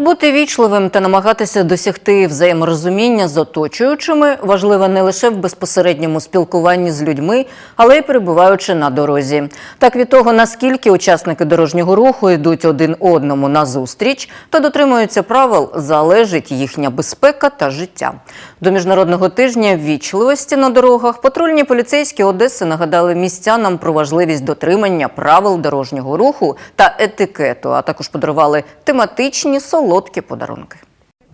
Бути вічливим та намагатися досягти взаєморозуміння з оточуючими важливо не лише в безпосередньому спілкуванні з людьми, але й перебуваючи на дорозі. Так від того, наскільки учасники дорожнього руху йдуть один одному на зустріч та дотримуються правил, залежить їхня безпека та життя. До міжнародного тижня вічливості на дорогах патрульні поліцейські Одеси нагадали містянам про важливість дотримання правил дорожнього руху та етикету, а також подарували тематичні солодкі подарунки.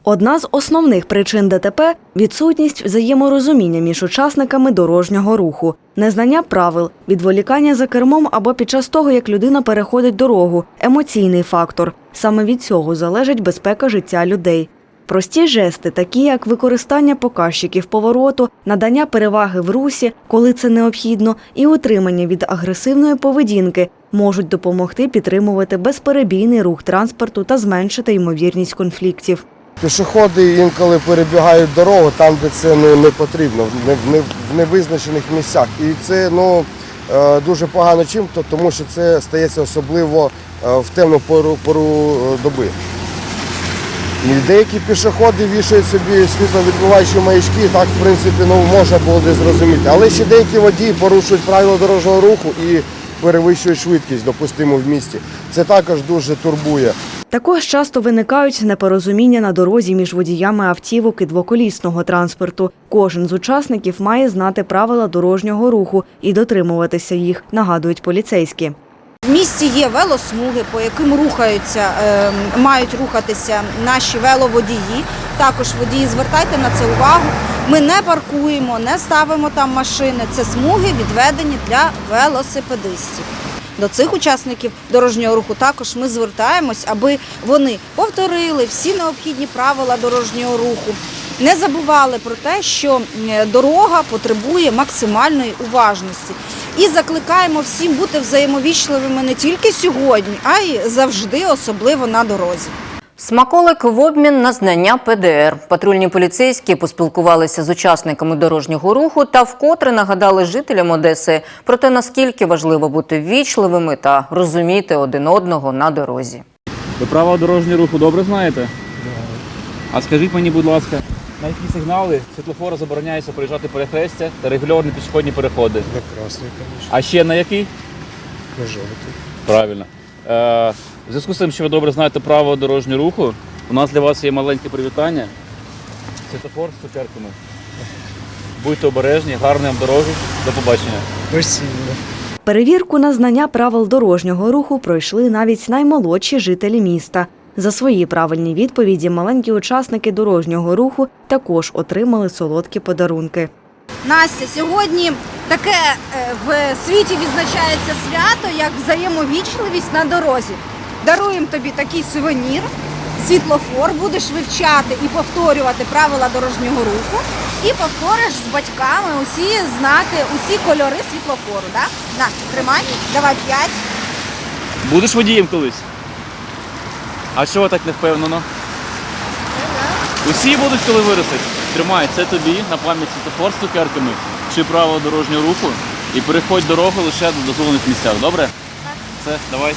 Одна з основних причин ДТП – відсутність взаєморозуміння між учасниками дорожнього руху, незнання правил, відволікання за кермом або під час того, як людина переходить дорогу, емоційний фактор. Саме від цього залежить безпека життя людей. Прості жести, такі як використання показчиків повороту, надання переваги в русі, коли це необхідно, і утримання від агресивної поведінки, можуть допомогти підтримувати безперебійний рух транспорту та зменшити ймовірність конфліктів. Пішоходи інколи перебігають дорогу там, де це ну, не потрібно, в не- в невизначених місцях. І це ну, е, дуже погано чим, то- тому що це стається особливо е, в темну пору, пору е, доби. І деякі пішоходи вішають собі світловідбиваючі маячки, так, в принципі, ну, можна було зрозуміти. Але ще деякі водії порушують правила дорожнього руху і перевищують швидкість, допустимо, в місті. Це також дуже турбує. Також часто виникають непорозуміння на дорозі між водіями автівок і двоколісного транспорту. Кожен з учасників має знати правила дорожнього руху і дотримуватися їх, нагадують поліцейські. В місті є велосмуги, по яким рухаються, е, мають рухатися наші веловодії. Також водії, звертайте на це увагу. Ми не паркуємо, не ставимо там машини. Це смуги відведені для велосипедистів. До цих учасників дорожнього руху також ми звертаємось, аби вони повторили всі необхідні правила дорожнього руху. Не забували про те, що дорога потребує максимальної уважності. І закликаємо всім бути взаємовічливими не тільки сьогодні, а й завжди, особливо на дорозі. Смаколик в обмін на знання ПДР. Патрульні поліцейські поспілкувалися з учасниками дорожнього руху та вкотре нагадали жителям Одеси про те, наскільки важливо бути вічливими та розуміти один одного на дорозі. Ви правила дорожнього руху добре знаєте? А скажіть мені, будь ласка, на які сигнали світлофора забороняється проїжджати перехрестя та регульовані пішохідні переходи? На красний, звісно, А ще на який? на жовтий. Правильно. Е, в зв'язку з тим, що ви добре знаєте правила дорожнього руху, у нас для вас є маленьке привітання. Світлофор з цукерками. Будьте обережні, гарної вам дороги. До побачення. Спасибо. Перевірку на знання правил дорожнього руху пройшли навіть наймолодші жителі міста. За свої правильні відповіді маленькі учасники дорожнього руху також отримали солодкі подарунки. Настя, сьогодні таке е, в світі відзначається свято, як взаємовічливість на дорозі. Даруємо тобі такий сувенір, світлофор, будеш вивчати і повторювати правила дорожнього руху. І повториш з батьками усі знаки, усі кольори світлофору. Да? На, тримай, давай п'ять. Будеш водієм колись? А чого так не впевнено? Усі будуть, коли виростуть. Тримай, це тобі на пам'ять світлофор з цукерками чи правила дорожнього руху і переходь дорогу лише до дозволених місцях, добре? Так. Все, давай.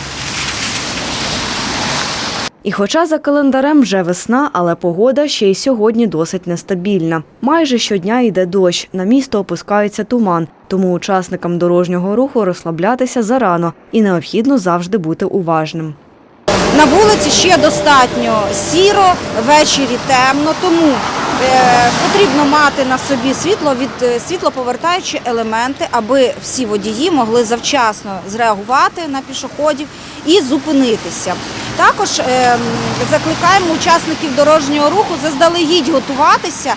І хоча за календарем вже весна, але погода ще й сьогодні досить нестабільна. Майже щодня йде дощ, на місто опускається туман, тому учасникам дорожнього руху розслаблятися зарано і необхідно завжди бути уважним. На вулиці ще достатньо сіро, ввечері темно, тому потрібно мати на собі світло від е, світлоповертаючі елементи, аби всі водії могли завчасно зреагувати на пішоходів і зупинитися. Також е, закликаємо учасників дорожнього руху заздалегідь готуватися.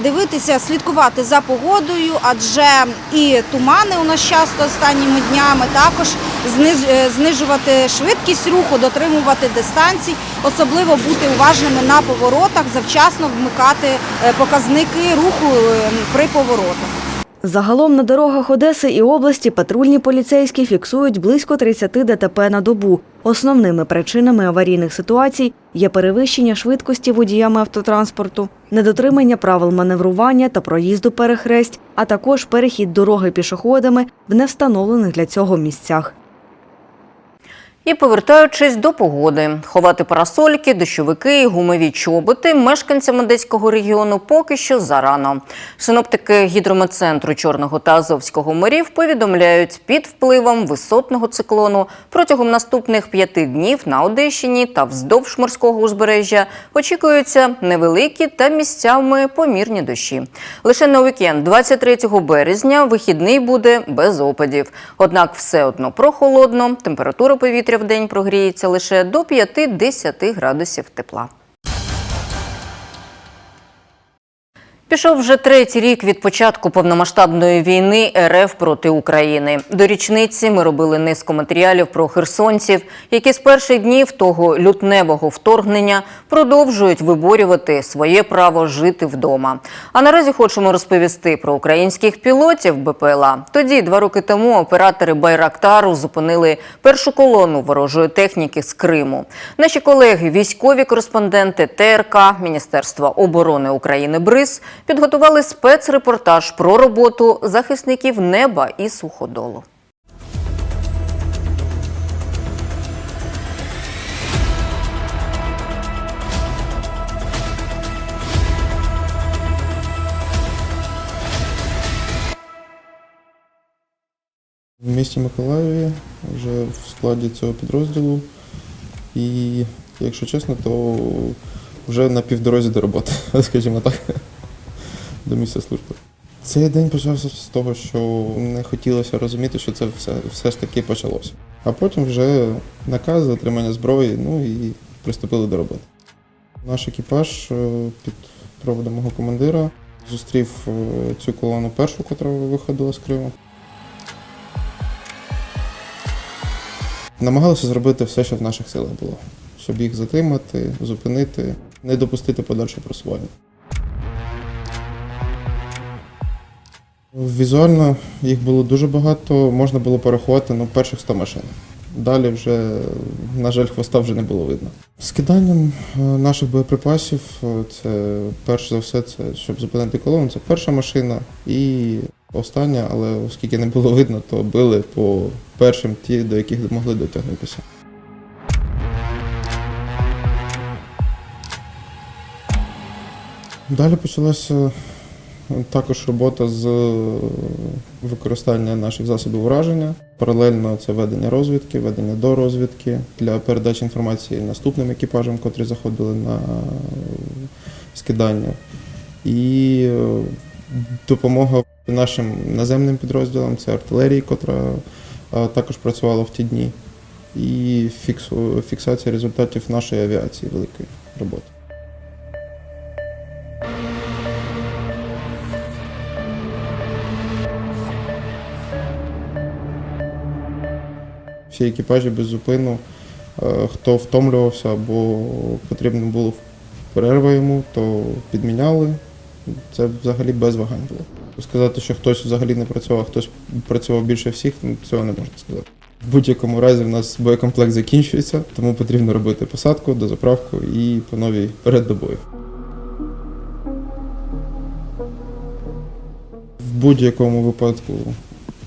Дивитися, слідкувати за погодою, адже і тумани у нас часто останніми днями також е, знижувати швидкість руху, дотримувати дистанцій, особливо бути уважними на поворотах, завчасно вмикати е, показники руху е, при поворотах. Загалом на дорогах Одеси і області патрульні поліцейські фіксують близько 30 ДТП на добу. Основними причинами аварійних ситуацій є перевищення швидкості водіями автотранспорту, недотримання правил маневрування та проїзду перехресть, а також перехід дороги пішоходами в невстановлених для цього місцях. І повертаючись до погоди, ховати парасольки, дощовики гумові чоботи мешканцям Одеського регіону поки що зарано. Синоптики гідрометцентру Чорного та Азовського морів повідомляють, під впливом висотного циклону протягом наступних п'яти днів на Одещині та вздовж морського узбережжя очікуються невеликі та місцями помірні дощі. Лише на вікенд 23 березня вихідний буде без опадів. Однак все одно прохолодно, температура повітря в день прогріється лише до 5-10 градусів тепла. Пішов вже третій рік від початку повномасштабної війни РФ проти України. До річниці ми робили низку матеріалів про херсонців, які з перших днів того лютневого вторгнення продовжують виборювати своє право жити вдома. А наразі хочемо розповісти про українських пілотів БПЛА. Тоді, два роки тому, оператори Байрактару зупинили першу колону ворожої техніки з Криму. Наші колеги, військові кореспонденти ТРК, Міністерства оборони України БРИЗ підготували спецрепортаж про роботу захисників неба і суходолу. В місті Миколаєві вже в складі цього підрозділу. І, якщо чесно, то вже на півдорозі до роботи, скажімо так, до місця служби. Цей день почався з того, що не хотілося розуміти, що це все, все ж таки почалося. А потім вже наказ отримання зброї, ну і приступили до роботи. Наш екіпаж е, під проводом мого командира зустрів е, цю колону першу, яка виходила з Криму. Намагалися зробити все, що в наших силах було, щоб їх затримати, зупинити, не допустити подальше просування. Візуально їх було дуже багато, можна було порахувати ну, перших 100 машин. Далі вже, на жаль, хвоста вже не було видно. Скиданням е, наших боєприпасів, е, це перш за все, це щоб зупинити колону, це перша машина і остання, але оскільки не було видно, то били по першим ті, до яких могли дотягнутися. Далі почалася також робота з використання наших засобів ураження. Паралельно це ведення розвідки, ведення до розвідки для передачі інформації наступним екіпажам, котрі заходили на скидання. І е, допомога нашим наземним підрозділам, це артилерії, котра е, також працювала в ті дні, і фіксація результатів нашої авіації великої роботи. Всі екіпажі без зупину, е, хто втомлювався або потрібно було перерва йому, то підміняли. Це взагалі без вагань було. Сказати, що хтось взагалі не працював, а хтось працював більше всіх, ну, цього не можна сказати. В будь-якому разі в нас боєкомплект закінчується, тому потрібно робити посадку, дозаправку і по новій перед до бою. В будь-якому випадку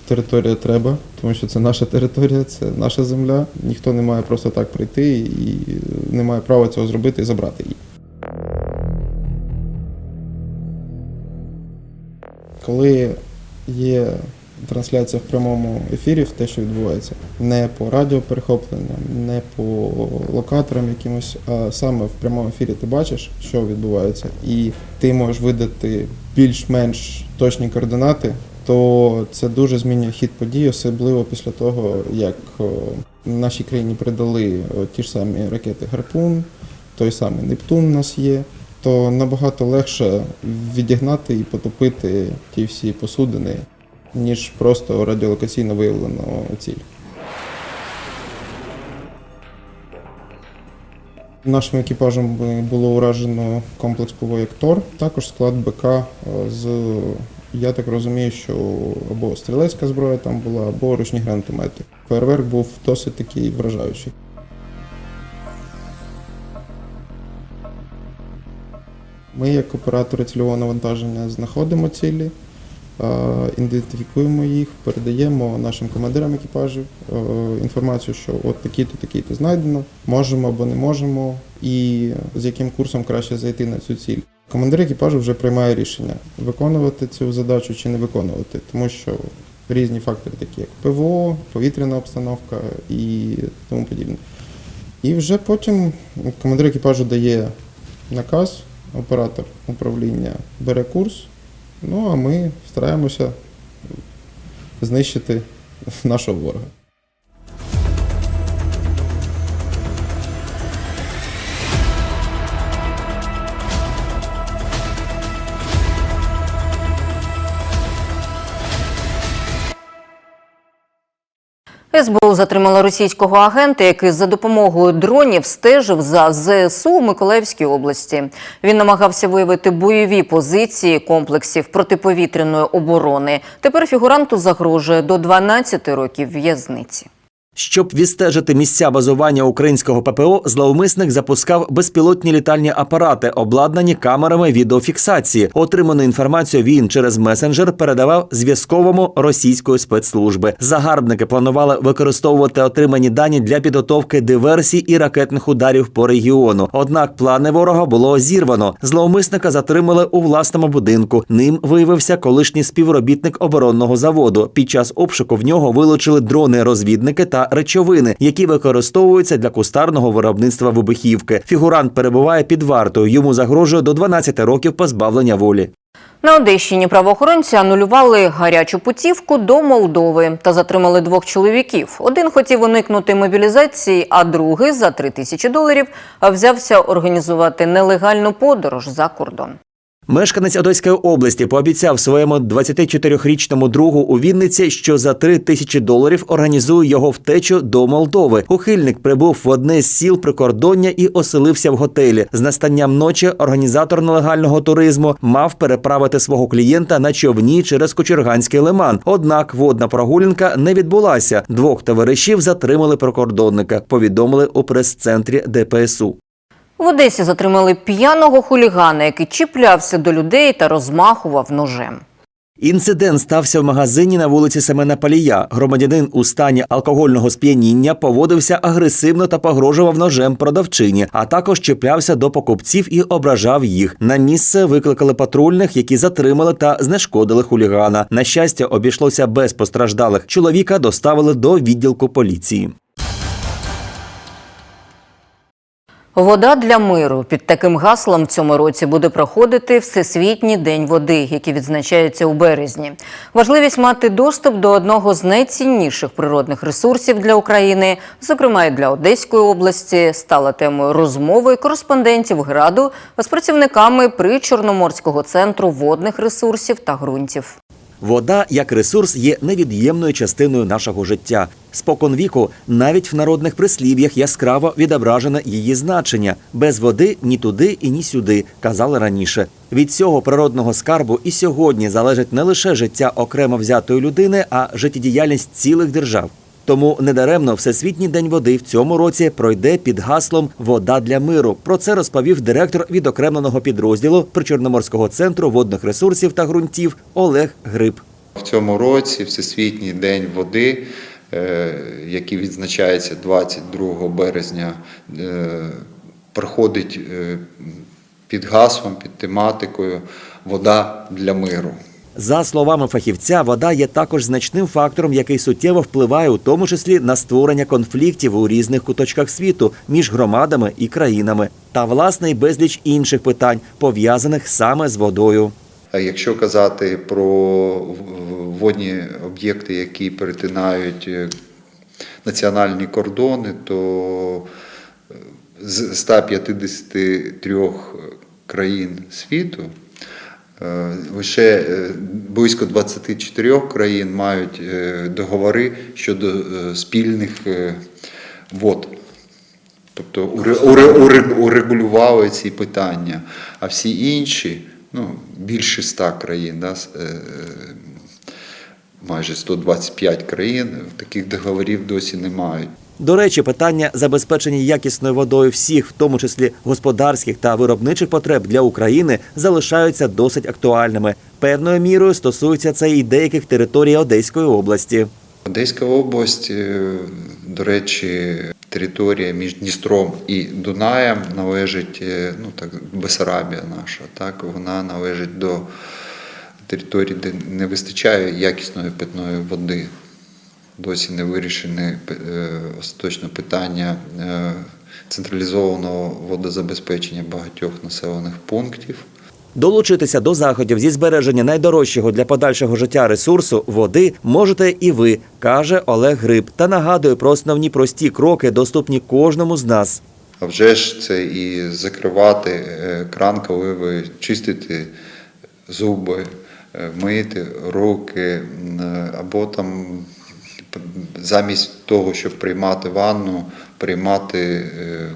територія треба, тому що це наша територія, це наша земля. Ніхто не має просто так прийти і не має права цього зробити і забрати її. Коли є трансляція в прямому ефірі, в те, що відбувається, не по радіоперехопленням, не по локаторам якимось, а саме в прямому ефірі ти бачиш, що відбувається, і ти можеш видати більш-менш точні координати, то це дуже змінює хід подій, особливо після того, як нашій країні передали о, ті ж самі ракети Гарпун, той самий Нептун у нас є, то набагато легше відігнати і потопити ті всі посудини, ніж просто радіолокаційно виявлену ціль. Нашим екіпажем було уражено комплекс ПВО ТОР, також склад БК з Я так розумію, що або стрілецька зброя там була, або ручні гранатомети. Фейерверк був досить такий вражаючий. Ми, як оператори цільового навантаження, знаходимо цілі, е, ідентифікуємо їх, передаємо нашим командирам екіпажів е, інформацію, що от такі-то, такі-то знайдено, можемо або не можемо, і з яким курсом краще зайти на цю ціль. Командир екіпажу вже приймає рішення, виконувати цю задачу чи не виконувати, тому що різні фактори, такі як ПВО, повітряна обстановка і тому подібне. І вже потім командир екіпажу дає наказ, оператор управління бере курс, ну а ми стараємося знищити нашого ворога. СБУ затримала російського агента, який за допомогою дронів стежив за ЗСУ у Миколаївській області. Він намагався виявити бойові позиції комплексів протиповітряної оборони. Тепер фігуранту загрожує до 12 років в'язниці. Щоб відстежити місця базування українського ППО, зловмисник запускав безпілотні літальні апарати, обладнані камерами відеофіксації. Отриману інформацію він через месенджер передавав зв'язковому російської спецслужби. Загарбники планували використовувати отримані дані для підготовки диверсій і ракетних ударів по регіону. Однак плани ворога було зірвано. Зловмисника затримали у власному будинку. Ним виявився колишній співробітник оборонного заводу. Під час обшуку в нього вилучили дрони-розвідники та речовини, які використовуються для кустарного виробництва вибухівки. Фігурант перебуває під вартою. Йому загрожує до 12 років позбавлення волі. На Одещині правоохоронці анулювали гарячу путівку до Молдови та затримали двох чоловіків. Один хотів уникнути мобілізації, а другий за три тисячі доларів взявся організувати нелегальну подорож за кордон. Мешканець Одеської області пообіцяв своєму 24-річному другу у Вінниці, що за 3 тисячі доларів організує його втечу до Молдови. Ухильник прибув в одне з сіл прикордоння і оселився в готелі. З настанням ночі організатор нелегального туризму мав переправити свого клієнта на човні через Кочерганський лиман. Однак водна прогулянка не відбулася. Двох товаришів затримали прикордонника. Повідомили у прес-центрі ДПСУ. В Одесі затримали п'яного хулігана, який чіплявся до людей та розмахував ножем. Інцидент стався в магазині на вулиці Семена Палія. Громадянин у стані алкогольного сп'яніння поводився агресивно та погрожував ножем продавчині, а також чіплявся до покупців і ображав їх. На місце викликали патрульних, які затримали та знешкодили хулігана. На щастя, обійшлося без постраждалих. Чоловіка доставили до відділку поліції. Вода для миру під таким гаслом в цьому році буде проходити Всесвітній день води, який відзначається у березні. Важливість мати доступ до одного з найцінніших природних ресурсів для України, зокрема і для Одеської області, стала темою розмови кореспондентів граду з працівниками при Чорноморського центру водних ресурсів та ґрунтів. Вода як ресурс є невід'ємною частиною нашого життя. Спокон віку, навіть в народних прислів'ях яскраво відображене її значення. Без води ні туди і ні сюди, казали раніше. Від цього природного скарбу і сьогодні залежить не лише життя окремо взятої людини, а життєдіяльність цілих держав. Тому недаремно Всесвітній день води в цьому році пройде під гаслом Вода для миру. Про це розповів директор відокремленого підрозділу Причорноморського центру водних ресурсів та ґрунтів Олег Гриб. В цьому році Всесвітній день води, е, який відзначається 22 березня, е, проходить е, під гаслом, під тематикою Вода для миру. За словами фахівця, вода є також значним фактором, який суттєво впливає у тому числі на створення конфліктів у різних куточках світу між громадами і країнами, та власне й безліч інших питань пов'язаних саме з водою. Якщо казати про водні об'єкти, які перетинають е, національні кордони, то е, з 153 країн світу лише е, близько 24 країн мають е, договори щодо е, спільних е, вод. Тобто уре- уре- уре- урегулювали ці питання, а всі інші ну, більше 100 країн, да, е, майже 125 країн таких договорів досі не мають. До речі, питання забезпечення якісною водою всіх, в тому числі господарських та виробничих потреб для України, залишаються досить актуальними. Певною мірою стосується це і деяких територій Одеської області. Одеська область, е, до речі, територія між Дністром і Дунаєм належить, е, ну так, Бесарабія наша, так, вона належить до території, де не вистачає якісної питної води. Досі не вирішене е, остаточно питання е, централізованого водозабезпечення багатьох населених пунктів. Долучитися до заходів зі збереження найдорожчого для подальшого життя ресурсу води можете і ви, каже Олег Гриб, та нагадує про основні прості кроки, доступні кожному з нас. А вже ж це і закривати е, кран, коли ви чистите зуби, миєте руки, або там замість того, щоб приймати ванну, приймати, е,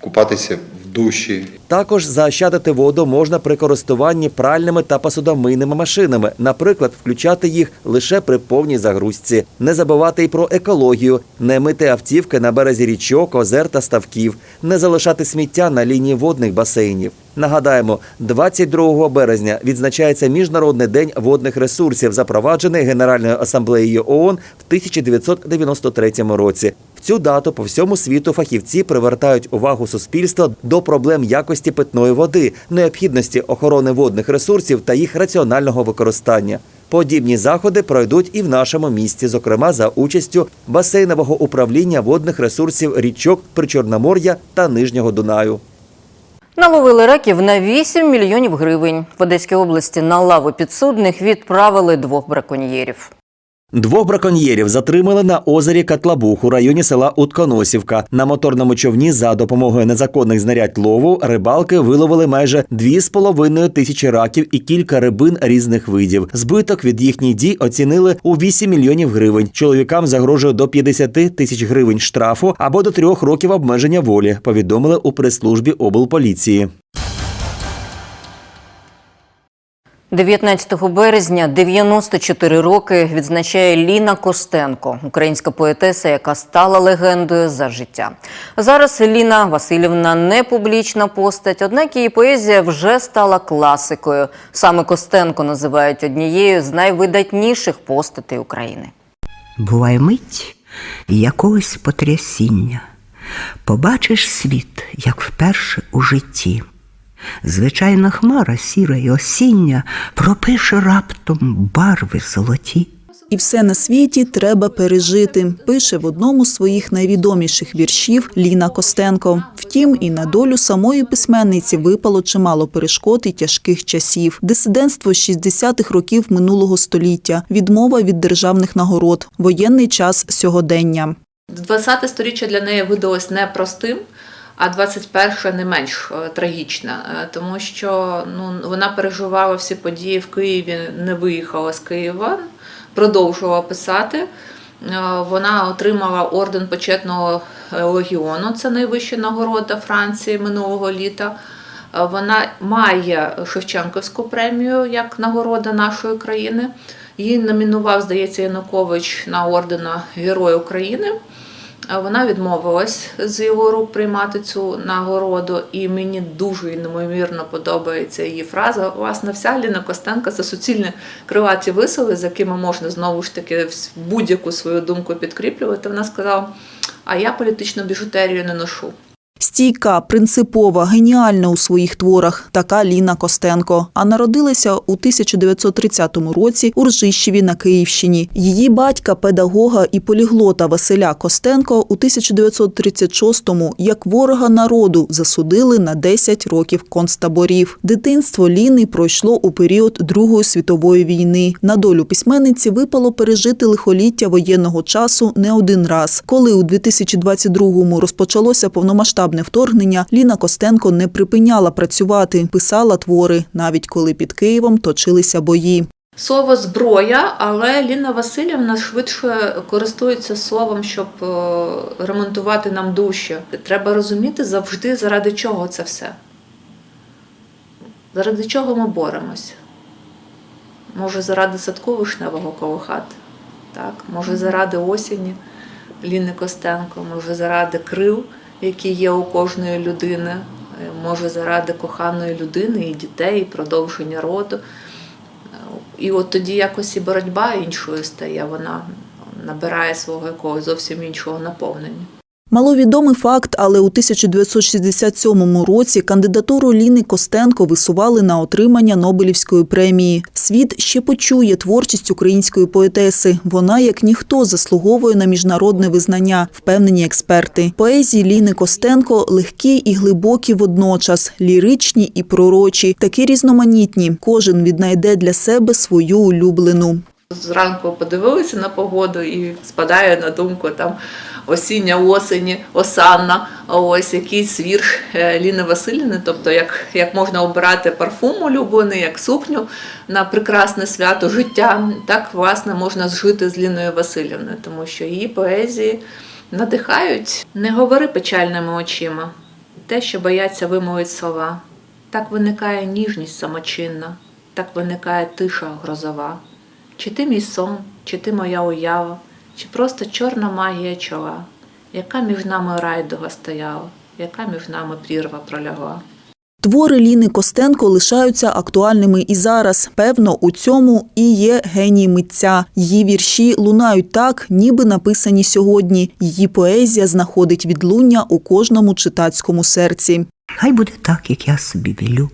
купатися в душі. Також заощадити воду можна при користуванні пральними та посудомийними машинами, наприклад, включати їх лише при повній загрузці. Не забувати й про екологію, не мити автівки на березі річок, озер та ставків, не залишати сміття на лінії водних басейнів. Нагадаємо, 22 березня відзначається Міжнародний день водних ресурсів, запроваджений Генеральною асамблеєю ООН в 1993 році. В цю дату по всьому світу фахівці привертають увагу суспільства до проблем якості питної води, необхідності охорони водних ресурсів та їх раціонального використання. Подібні заходи пройдуть і в нашому місті, зокрема за участю басейнового управління водних ресурсів річок Причорномор'я та Нижнього Дунаю. Наловили раків на 8 мільйонів гривень. В Одеській області на лаву підсудних відправили двох браконьєрів. Двох браконьєрів затримали на озері Катлабух у районі села Утконосівка. На моторному човні за допомогою незаконних знарядь лову рибалки виловили майже 2,5 тисячі раків і кілька рибин різних видів. Збиток від їхніх дій оцінили у 8 мільйонів гривень. Чоловікам загрожує до 50 тисяч гривень штрафу або до трьох років обмеження волі. Повідомили у прес-службі облполіції. 19 березня 94 роки відзначає Ліна Костенко, українська поетеса, яка стала легендою за життя. Зараз Ліна Васильівна не публічна постать, однак її поезія вже стала класикою. Саме Костенко називають однією з найвидатніших постатей України. Буває мить якогось потрясіння. Побачиш світ, як вперше у житті. Звичайна хмара сіра й осіння пропише раптом барви золоті. І все на світі треба пережити, пише в одному з своїх найвідоміших віршів Ліна Костенко. Втім, і на долю самої письменниці випало чимало перешкод і тяжких часів. Дисидентство 60-х років минулого століття, відмова від державних нагород, воєнний час сьогодення. 20 сторіччя для неї видалось непростим, а 21 не менш е, трагічна, е, тому що ну, вона переживала всі події в Києві, не виїхала з Києва, продовжувала писати. Е, Вона отримала орден почетного легіону, це найвища нагорода Франції минулого літа. Вона має Шевченківську премію як нагорода нашої країни. Її номінував, здається, Янукович на ордена Герой України. Вона відмовилась з його рук приймати цю нагороду, і мені дуже неймовірно подобається її фраза. Власне, вся Ліна Костенко це суцільні криваті висели, з якими можна знову ж таки будь-яку свою думку підкріплювати. Вона сказала: а я політичну біжутерію не ношу. Стійка, принципова, геніальна у своїх творах така Ліна Костенко. А народилася у 1930 році у Ржищеві на Київщині. Її батька, педагога і поліглота Василя Костенко у 1936-му як ворога народу засудили на 10 років концтаборів. Дитинство Ліни пройшло у період Другої світової війни. На долю письменниці випало пережити лихоліття воєнного часу не один раз. Коли у 2022-му розпочалося повномасштабне вторгнення, Ліна Костенко не припиняла працювати, писала твори, навіть коли під Києвом точилися бої. Слово зброя, але Ліна Васильівна швидше користується словом, щоб е, ремонтувати нам душі. Треба розуміти завжди, заради чого це все. Заради чого ми боремось? Може, заради садку вишневого коло хати? Так? Може, заради осені Ліни Костенко, може, заради крил, які є у кожної людини, е, може, заради коханої людини і дітей, і продовження роду. Е, І от тоді якось і боротьба іншою стає, вона набирає свого якогось зовсім іншого наповнення. Маловідомий факт, але у 1967 році кандидатуру Ліни Костенко висували на отримання Нобелівської премії. Світ ще почує творчість української поетеси. Вона, як ніхто, заслуговує на міжнародне визнання, впевнені експерти. Поезії Ліни Костенко легкі і глибокі водночас, ліричні і пророчі, такі різноманітні. Кожен віднайде для себе свою улюблену. Зранку подивилися на погоду і спадає на думку там осіння осені, осанна, ось якийсь вірш е, Ліни Васильівни, тобто як, як можна обирати парфум улюблений, як сукню на прекрасне свято життя, так власне можна зжити з Ліною Васильівною, тому що її поезії надихають. Не говори печальними очима, те, що бояться вимовить слова. Так виникає ніжність самочинна, так виникає тиша грозова. Чи ти мій сон, чи ти моя уява, чи просто чорна магія чола, яка між нами райдуга стояла, яка між нами прірва пролягла. Твори Ліни Костенко лишаються актуальними і зараз. Певно, у цьому і є геній митця. Її вірші лунають так, ніби написані сьогодні. Її поезія знаходить відлуння у кожному читацькому серці. Хай буде так, як я собі велю.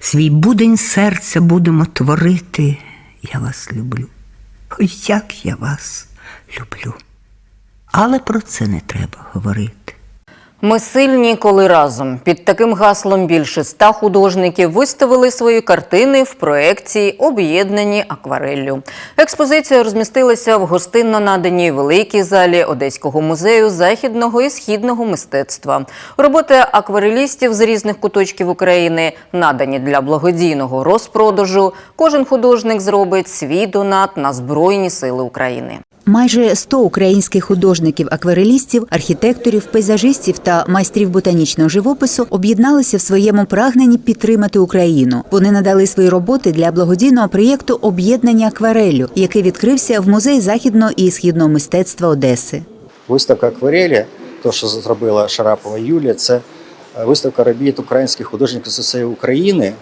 Свій будень серця будемо творити. Я вас люблю. Ой, як я вас люблю. Але про це не треба говорити. Ми сильні, коли разом. Під таким гаслом більше ста художників виставили свої картини в проекції об'єднані аквареллю. Експозиція розмістилася в гостинно наданій великій залі Одеського музею західного і східного мистецтва. Роботи акварелістів з різних куточків України надані для благодійного розпродажу. Кожен художник зробить свій донат на Збройні Сили України. Майже 100 українських художників-акварелістів, архітекторів, пейзажистів та майстрів ботанічного живопису об'єдналися в своєму прагненні підтримати Україну. Вони надали свої роботи для благодійного проєкту Об'єднання акварелю, який відкрився в музеї західного і східного мистецтва Одеси. Виставка акварелі, то що зробила Шарапова Юлія, це е, виставка робіт українських художників з усієї України,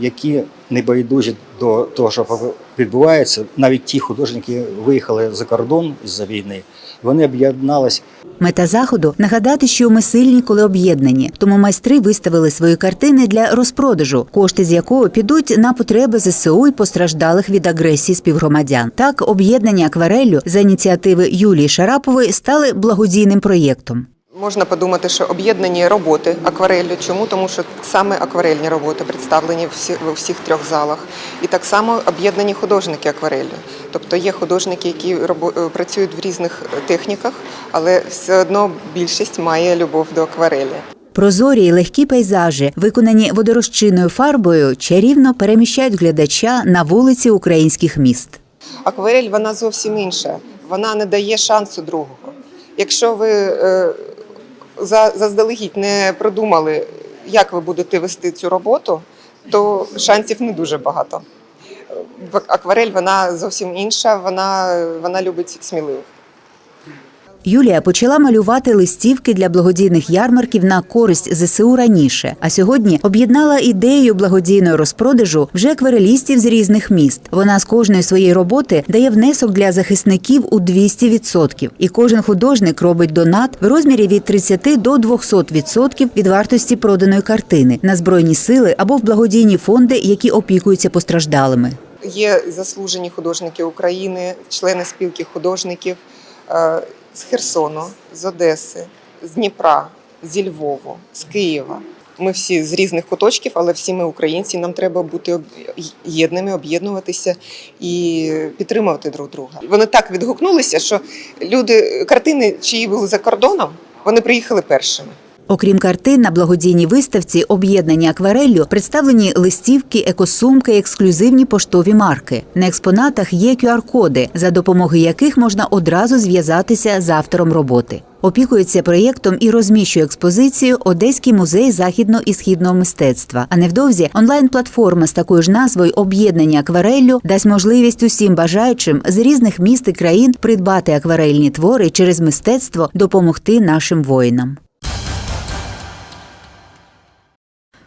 які не байдужі до того, що відбувається. Навіть ті художники виїхали за кордон із-за війни. Вони об'єднались Мета заходу нагадати, що ми сильні, коли об'єднані. Тому майстри виставили свої картини для розпродажу, кошти з якого підуть на потреби ЗСУ і постраждалих від агресії співгромадян. Так, об'єднання аквареллю за ініціативи Юлії Шарапової стали благодійним проєктом. Можна подумати, що об'єднані роботи аквареллю. Чому? Тому що саме акварельні роботи представлені в усіх трьох залах. І так само об'єднані художники аквареллю. Тобто є художники, які робо- працюють в різних техніках, але все одно більшість має любов до акварелі. Прозорі й легкі пейзажі, виконані водорозчинною фарбою, чарівно переміщають глядача на вулиці українських міст. Акварель вона зовсім інша. Вона не дає шансу другого. Якщо ви е, заздалегідь не продумали, як ви будете вести цю роботу, то шансів не дуже багато. В- Акварель вона зовсім інша, вона, вона любить сміливих. Юлія почала малювати листівки для благодійних ярмарків на користь ЗСУ раніше, а сьогодні об'єднала ідею благодійного розпродажу вже акварелістів з різних міст. Вона з кожної своєї роботи дає внесок для захисників у 200%. І кожен художник робить донат в розмірі від 30 до 200% від вартості проданої картини на збройні сили або в благодійні фонди, які опікуються постраждалими. Є заслужені художники України, члени спілки художників е, з Херсону, з Одеси, з Дніпра, зі Львову, з Києва. Ми всі з різних куточків, але всі ми українці. Нам треба бути єдними, об'єднуватися і підтримувати друг друга. Вони так відгукнулися, що люди, картини, чиї були за кордоном, вони приїхали першими. Окрім картин, на благодійній виставці об'єднання аквареллю представлені листівки, екосумки, ексклюзивні поштові марки. На експонатах є QR-коди, за допомогою яких можна одразу зв'язатися з автором роботи. Опікується проєктом і розміщує експозицію Одеський музей західного і східного мистецтва. А невдовзі онлайн-платформа з такою ж назвою Об'єднання аквареллю дасть можливість усім бажаючим з різних міст і країн придбати акварельні твори через мистецтво допомогти нашим воїнам.